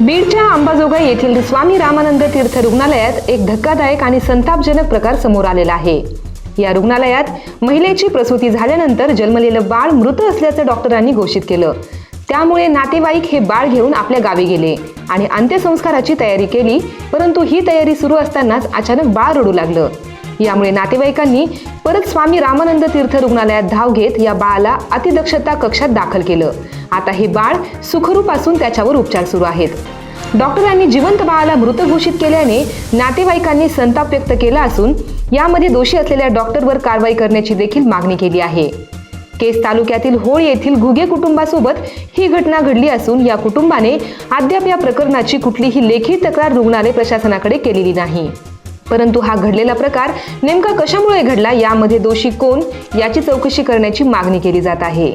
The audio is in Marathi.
बीडच्या अंबाजोगाई येथील स्वामी रामानंद तीर्थ रुग्णालयात एक धक्कादायक आणि संतापजनक प्रकार समोर आलेला आहे. या रुग्णालयात महिलेची प्रसूती झाल्यानंतर जन्मलेलं बाळ मृत असल्याचं डॉक्टरांनी घोषित केलं. त्यामुळे नातेवाईक हे बाळ घेऊन आपल्या गावी गेले आणि अंत्यसंस्काराची तयारी केली परंतु ही तयारी सुरू असतानाच अचानक बाळ रडू लागलं. यामुळे नातेवाईकांनी परत स्वामी रामानंद तीर्थ रुग्णालयात धाव घेत या बाळाला अतिदक्षता कक्षात दाखल केलं. आता हे बाळ सुखरूप असून त्याच्यावर उपचार सुरू आहेत. डॉक्टरांनी जिवंत बाळाला मृत घोषित केल्याने नातेवाईकांनी संताप व्यक्त केला असून यामध्ये दोषी असलेल्या डॉक्टरवर कारवाई करण्याची देखील मागणी केली आहे. केस तालुक्यातील होळ येथील घुगे कुटुंबासोबत ही घटना घडली असून या कुटुंबाने अद्याप या प्रकरणाची कुठलीही लेखी तक्रार रुग्णालय प्रशासनाकडे केलेली नाही. परंतु हा घडलेला प्रकार नेमका कशामुळे घडला यामध्ये दोषी कोण याची चौकशी करण्याची मागणी केली जात आहे.